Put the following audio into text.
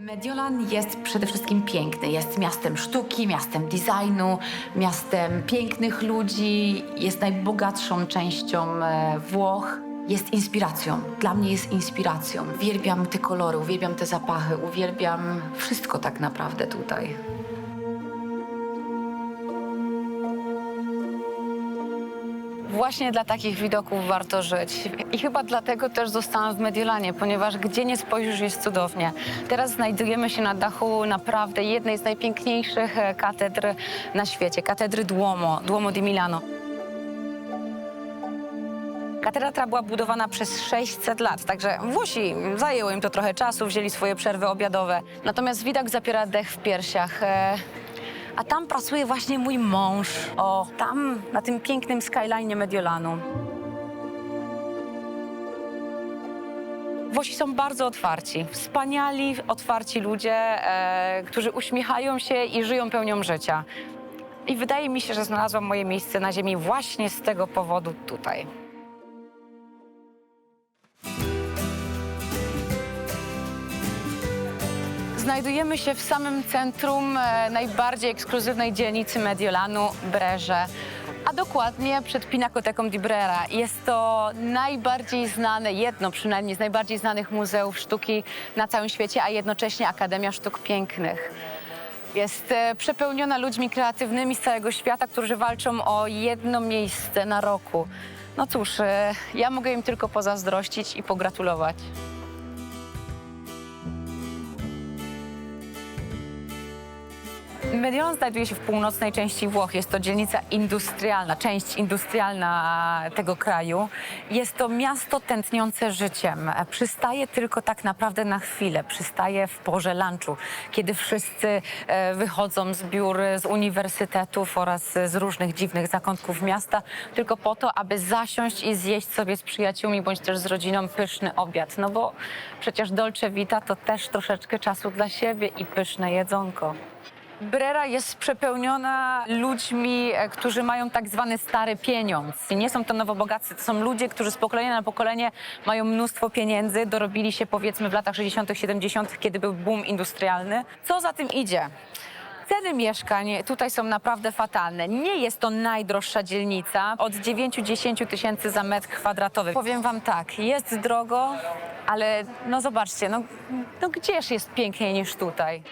Mediolan jest przede wszystkim piękny. Jest miastem sztuki, miastem designu, miastem pięknych ludzi. Jest najbogatszą częścią e, Włoch. Jest inspiracją. Dla mnie jest inspiracją. Uwielbiam te kolory, uwielbiam te zapachy, uwielbiam wszystko tak naprawdę tutaj. Właśnie dla takich widoków warto żyć. I chyba dlatego też zostałam w Mediolanie, ponieważ gdzie nie spojrzysz jest cudownie. Teraz znajdujemy się na dachu naprawdę jednej z najpiękniejszych e, katedr na świecie, katedry Duomo, Duomo di Milano. Katedra ta była budowana przez 600 lat, także Włosi zajęło im to trochę czasu, wzięli swoje przerwy obiadowe. Natomiast widok zapiera dech w piersiach. A tam pracuje właśnie mój mąż. O, tam, na tym pięknym skyline Mediolanu. Włosi są bardzo otwarci, wspaniali, otwarci ludzie, e, którzy uśmiechają się i żyją pełnią życia. I wydaje mi się, że znalazłam moje miejsce na ziemi właśnie z tego powodu tutaj. Znajdujemy się w samym centrum e, najbardziej ekskluzywnej dzielnicy Mediolanu, Breże. A dokładnie przed Pinakoteką di Brera. Jest to najbardziej znane, jedno przynajmniej z najbardziej znanych muzeów sztuki na całym świecie, a jednocześnie Akademia Sztuk Pięknych. Jest e, przepełniona ludźmi kreatywnymi z całego świata, którzy walczą o jedno miejsce na roku. No cóż, e, ja mogę im tylko pozazdrościć i pogratulować. Mediolan znajduje się w północnej części Włoch. Jest to dzielnica industrialna, część industrialna tego kraju. Jest to miasto tętniące życiem. Przystaje tylko tak naprawdę na chwilę. Przystaje w porze lunchu, kiedy wszyscy e, wychodzą z biur, z uniwersytetów oraz z różnych dziwnych zakątków miasta, tylko po to, aby zasiąść i zjeść sobie z przyjaciółmi bądź też z rodziną pyszny obiad. No bo przecież Dolce Vita to też troszeczkę czasu dla siebie i pyszne jedzonko. Brera jest przepełniona ludźmi, e, którzy mają tak zwany stary pieniądz. Nie są to nowobogaccy, to są ludzie, którzy z pokolenia na pokolenie mają mnóstwo pieniędzy, dorobili się powiedzmy w latach 60., 70., kiedy był boom industrialny. Co za tym idzie? Ceny mieszkań tutaj są naprawdę fatalne. Nie jest to najdroższa dzielnica, od 9-10 tysięcy za metr kwadratowy. Powiem wam tak, jest drogo, ale no zobaczcie, no, no gdzież jest piękniej niż tutaj?